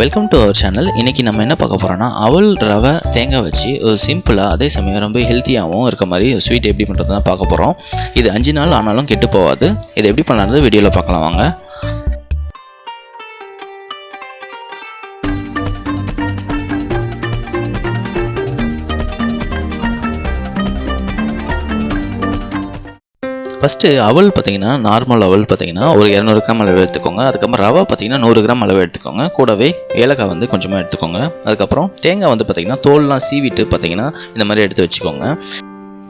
Welcome to our channel இன்றைக்கி நம்ம என்ன பார்க்க போகிறோம்னா அவல் ரவை தேங்காய் வச்சு ஒரு சிம்பிளாக அதே சமயம் ரொம்ப ஹெல்த்தியாகவும் இருக்க மாதிரி ஸ்வீட் எப்படி பண்ணுறது தான் பார்க்க போகிறோம் இது அஞ்சு நாள் ஆனாலும் கெட்டு போகாது. இது எப்படி பண்ணுறது வீடியோவில் பார்க்கலாம். வாங்க. ஃபஸ்ட்டு அவல் பார்த்தீங்கன்னா நார்மல் அவல் பார்த்தீங்கன்னா ஒரு இரநூறு கிராம் அளவு எடுத்துக்கோங்க. அதுக்கப்புறம் ரவை பார்த்தீங்கன்னா நூறு கிராம் அளவு எடுத்துக்கோங்க. கூடவே ஏலக்காய் வந்து கொஞ்சமாக எடுத்துக்கோங்க. அதுக்கப்புறம் தேங்காய் வந்து பார்த்தீங்கன்னா தோல்லாம் சீவிட்டு பார்த்தீங்கன்னா இந்த மாதிரி எடுத்து வச்சுக்கோங்க.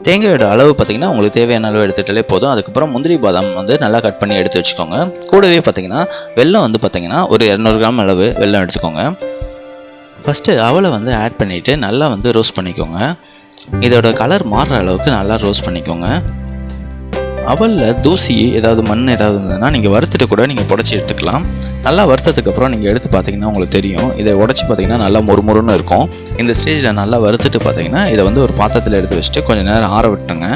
தேங்காயோட அளவு பார்த்தீங்கன்னா உங்களுக்கு தேவையான அளவு எடுத்துகிட்டாலே போதும். அதுக்கப்புறம் முந்திரி பாதாம் வந்து நல்லா கட் பண்ணி எடுத்து வச்சுக்கோங்க. கூடவே பார்த்தீங்கன்னா வெல்லம் வந்து பார்த்தீங்கன்னா ஒரு இரநூறு கிராம் அளவு வெல்லம் எடுத்துக்கோங்க. ஃபஸ்ட்டு அவலை வந்து ஆட் பண்ணிவிட்டு நல்லா வந்து ரோஸ்ட் பண்ணிக்கோங்க. இதோட கலர் மாறுற அளவுக்கு நல்லா ரோஸ்ட் பண்ணிக்கோங்க. அவலில் தூசி ஏதாவது மண் ஏதாவது இருந்ததுன்னா நீங்கள் வறுத்துட்டு கூட நீங்கள் புடச்சி எடுத்துக்கலாம். நல்லா வறுத்ததுக்கப்புறம் நீங்கள் எடுத்து பார்த்தீங்கன்னா உங்களுக்கு தெரியும். இதை உடச்சி பார்த்தீங்கன்னா நல்லா முறுமுறுன்னு இருக்கும். இந்த ஸ்டேஜில் நல்லா வறுத்துட்டு பார்த்தீங்கன்னா இதை வந்து ஒரு பாத்திரத்தில் எடுத்து வச்சுட்டு கொஞ்சம் நேரம் ஆற விட்டுருங்க.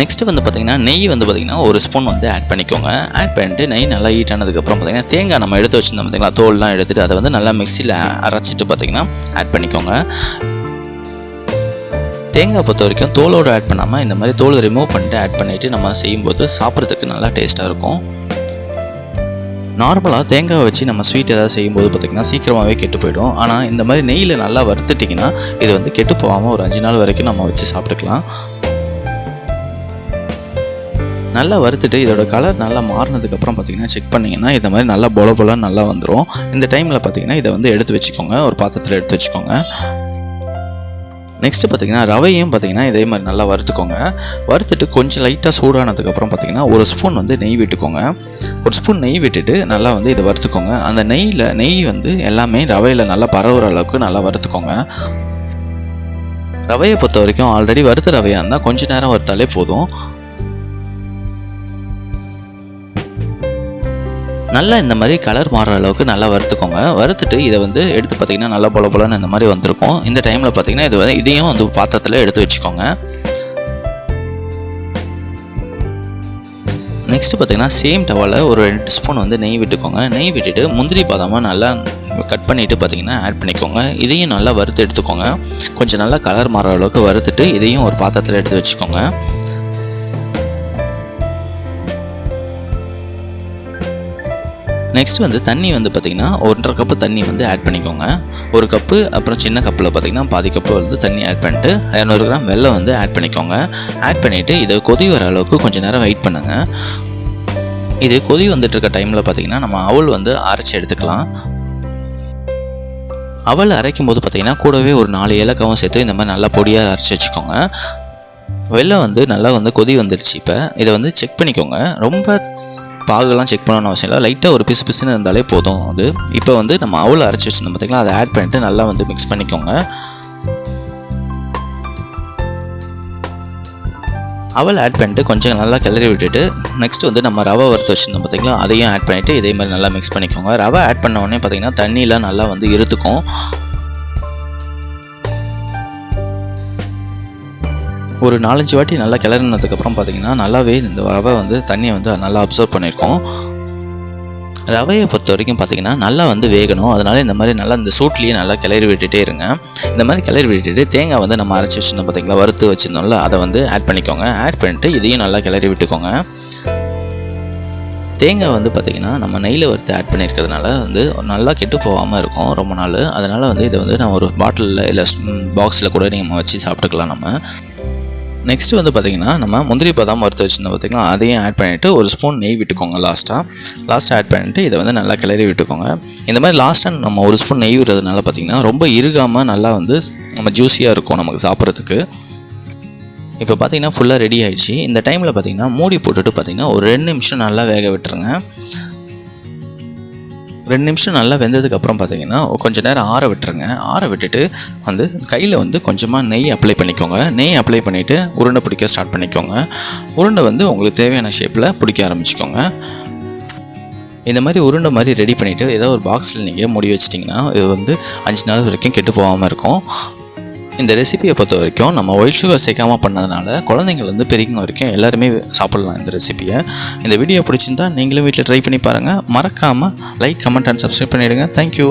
நெக்ஸ்ட்டு வந்து பார்த்தீங்கன்னா நெய் வந்து பார்த்தீங்கன்னா ஒரு ஸ்பூன் வந்து ஆட் பண்ணிக்கோங்க. ஆட் பண்ணிட்டு நெய் நல்லா ஹீட் ஆனதுக்கப்புறம் பார்த்திங்கன்னா தேங்காய் நம்ம எடுத்து வச்சுருந்தோம் பார்த்தீங்களா தோல்லாம் எடுத்துகிட்டு அதை வந்து நல்லா மிக்சியில் அரைச்சிட்டு பார்த்தீங்கன்னா ஆட் பண்ணிக்கோங்க. தேங்காய் பொறுத்த வரைக்கும் தோலோடு ஆட் பண்ணாமல் இந்த மாதிரி தோலை ரிமூவ் பண்ணிட்டு ஆட் பண்ணிவிட்டு நம்ம செய்யும்போது சாப்பிட்றதுக்கு நல்லா டேஸ்ட்டாக இருக்கும். நார்மலாக தேங்காய் வச்சு நம்ம ஸ்வீட் ஏதாவது செய்யும்போது பார்த்திங்கன்னா சீக்கிரமாகவே கெட்டு போயிடும். ஆனால் இந்த மாதிரி நெய்யில் நல்லா வறுத்துட்டிங்கன்னா இது வந்து கெட்டு போகாமல் ஒரு அஞ்சு நாள் வரைக்கும் நம்ம வச்சு சாப்பிட்டுக்கலாம். நல்லா வறுத்துட்டு இதோட கலர் நல்லா மாறினதுக்கப்புறம் பார்த்தீங்கன்னா செக் பண்ணிங்கன்னா இந்த மாதிரி நல்லா பொல பொல நல்லா வந்துடும் இந்த டைமில் பார்த்தீங்கன்னா இதை வந்து எடுத்து வச்சுக்கோங்க. ஒரு பாத்திரத்தில் எடுத்து வச்சுக்கோங்க. நெக்ஸ்ட்டு பார்த்தீங்கன்னா ரவையும் பார்த்தீங்கன்னா இதே மாதிரி நல்லா வறுத்துக்கோங்க. வறுத்துட்டு கொஞ்சம் லைட்டாக சூடானதுக்கப்புறம் பார்த்தீங்கன்னா ஒரு ஸ்பூன் வந்து நெய் விட்டுக்கோங்க. ஒரு ஸ்பூன் நெய் விட்டுட்டு நல்லா வந்து இதை வறுத்துக்கோங்க. அந்த நெய்யில் நெய் வந்து எல்லாமே ரவையில் நல்லா பரவுற அளவுக்கு நல்லா வறுத்துக்கோங்க. ரவையை பொறுத்த வரைக்கும் ஆல்ரெடி வறுத்த ரவையாக இருந்தால் கொஞ்ச நேரம் வறுத்தாலே போதும். நல்லா இந்த மாதிரி கலர் மாறுற அளவுக்கு நல்லா வறுத்துக்கோங்க. வறுத்துட்டு இதை வந்து எடுத்து பார்த்தீங்கன்னா நல்லா பொல பொலன்னு இந்த மாதிரி வந்திருக்கும். இந்த டைமில் பார்த்தீங்கன்னா இது வந்து இதையும் வந்து பாத்திரத்தில் எடுத்து வச்சுக்கோங்க. நெக்ஸ்ட் பார்த்தீங்கன்னா சேம் டவாவில் ஒரு ரெண்டு ஸ்பூன் வந்து நெய் விட்டுக்கோங்க. நெய் விட்டுட்டு முந்திரி பாதாமாக நல்லா கட் பண்ணிவிட்டு பார்த்தீங்கன்னா ஆட் பண்ணிக்கோங்க. இதையும் நல்லா வறுத்து எடுத்துக்கோங்க. கொஞ்சம் நல்லா கலர் மாறுற அளவுக்கு வறுத்துட்டு இதையும் ஒரு பாத்திரத்தில் எடுத்து வச்சுக்கோங்க. நெக்ஸ்ட் வந்து தண்ணி வந்து பார்த்திங்கன்னா ஒன்றரை கப்பு தண்ணி வந்து ஆட் பண்ணிக்கோங்க. ஒரு கப்பு அப்புறம் சின்ன கப்பில் பார்த்திங்கன்னா பாதி கப்பு வந்து தண்ணி ஆட் பண்ணிட்டு இரநூறு கிராம் வெள்ளம் வந்து ஆட் பண்ணிக்கோங்க. ஆட் பண்ணிவிட்டு இதை கொதி வர அளவுக்கு கொஞ்சம் நேரம் வெயிட் பண்ணுங்கள் இது கொதி வந்துட்டு இருக்க டைமில் பார்த்திங்கன்னா நம்ம அவள் வந்து அரைச்சி எடுத்துக்கலாம். அவள் அரைக்கும் போது பார்த்திங்கன்னா கூடவே ஒரு நாலு ஏலக்காவும் சேர்த்து இந்த மாதிரி நல்லா பொடியாக அரைச்சி வச்சுக்கோங்க. வெள்ளம் வந்து நல்லா வந்து கொதி வந்துடுச்சு இப்போ. இதை வந்து செக் பண்ணிக்கோங்க. ரொம்ப பாகுலாம் செக் பண்ணணும்னு அவசியம் இல்லை. லைட்டாக ஒரு பிசு பிசுன்னு இருந்தாலே போதும் அது. இப்போ வந்து நம்ம அவளை அரைச்சி வச்சிருந்தோம் பார்த்திங்களா அதை ஆட் பண்ணிட்டு நல்லா வந்து மிக்ஸ் பண்ணிக்கோங்க. அவள் ஆட் பண்ணிட்டு கொஞ்சம் நல்லா கிளறி விட்டுட்டு நெக்ஸ்ட் வந்து நம்ம ரவை வறுத்து வச்சுருந்தோம் பார்த்திங்களா அதையும் ஆட் பண்ணிவிட்டு இதே மாதிரி நல்லா மிக்ஸ் பண்ணிக்கோங்க. ரவை ஆட் பண்ண உடனே பார்த்திங்கன்னா தண்ணியெலாம் நல்லா வந்து இருத்துக்கும் ஒரு நாலஞ்சு வாட்டி நல்லா கிளறினதுக்கப்புறம் பார்த்தீங்கன்னா நல்லாவே இந்த ரவை வந்து தண்ணியை வந்து நல்லா அப்சர்வ் பண்ணியிருக்கோம். ரவையை பொறுத்த வரைக்கும் பார்த்தீங்கன்னா நல்லா வந்து வேகணும். அதனால் இந்த மாதிரி நல்லா இந்த சூட்லேயே நல்லா கிளறி விட்டுட்டே இருங்க. இந்த மாதிரி கிளறி விட்டுட்டு தேங்காய் வந்து நம்ம அரைச்சி வச்சுருந்தோம் பார்த்தீங்களா வறுத்து வச்சுருந்தோம்ல அதை வந்து ஆட் பண்ணிக்கோங்க. ஆட் பண்ணிட்டு இதையும் நல்லா கிளறி விட்டுக்கோங்க. தேங்காய் வந்து பார்த்திங்கன்னா நம்ம நெய்யில் வறுத்து ஆட் பண்ணியிருக்கிறதுனால வந்து நல்லா கெட்டு போகாமல் இருக்கும் ரொம்ப நாள். அதனால் வந்து இதை வந்து நான் ஒரு பாட்டிலில் இல்லை பாக்ஸில் கூட நீங்கள் வச்சு சாப்பிட்டுக்கலாம் நம்ம. நெக்ஸ்ட் வந்து பார்த்திங்கன்னா நம்ம முந்திரி பாதாம் வறுத்து வச்சுருந்தோம் பார்த்திங்கன்னா அதையும் ஆட் பண்ணிவிட்டு ஒரு ஸ்பூன் நெய் விட்டுக்கோங்க லாஸ்ட்டாக லாஸ்ட்டாக ஆட் பண்ணிவிட்டு இதை வந்து நல்லா கிளறி விட்டுக்கோங்க. இந்த மாதிரி லாஸ்ட்டாக நம்ம ஒரு ஸ்பூன் நெய் விடுறதுனால பார்த்திங்கன்னா ரொம்ப இறுகாமல் நல்லா வந்து நம்ம ஜூஸியாக இருக்கும் நமக்கு சாப்பிட்றதுக்கு. இப்போ பார்த்தீங்கன்னா ஃபுல்லாக ரெடி ஆகிடுச்சு இந்த டைமில் பார்த்தீங்கன்னா மூடி போட்டுட்டு பார்த்தீங்கன்னா ஒரு ரெண்டு நிமிஷம் நல்லா வேக விட்டுருங்க. ரெண்டு நிமிஷம் நல்லா வெந்ததுக்கப்புறம் பார்த்தீங்கன்னா கொஞ்சம் நேரம் ஆற விட்டுருங்க. ஆற விட்டுட்டு வந்து கையில் வந்து கொஞ்சமாக நெய் அப்ளை பண்ணிக்கோங்க. நெய் அப்ளை பண்ணிவிட்டு உருண்டை பிடிக்க ஸ்டார்ட் பண்ணிக்கோங்க. உருண்டை வந்து உங்களுக்கு தேவையான ஷேப்பில் பிடிக்க ஆரம்பிச்சிக்கோங்க. இந்த மாதிரி உருண்டை மாதிரி ரெடி பண்ணிவிட்டு ஏதோ ஒரு பாக்ஸில் நீங்கள் முடி வச்சிட்டிங்கன்னா இது வந்து அஞ்சு நாள் வரைக்கும் கெட்டு போகாமல் இருக்கும். இந்த ரெசிபியை பொறுத்த வரைக்கும் நம்ம ஒயிட் சுகர் சேர்க்காம பண்ணதுனால குழந்தைங்கள்லேருந்து பெரியவங்க வரைக்கும் எல்லாருமே சாப்பிட்லாம் இந்த ரெசிபியை இந்த வீடியோ பிடிச்சிருந்தா நீங்களும் வீட்டில் ட்ரை பண்ணி பாருங்கள் மறக்காமல் லைக் கமெண்ட் அண்ட் சப்ஸ்கிரைப் பண்ணிவிடுங்க தேங்க்யூ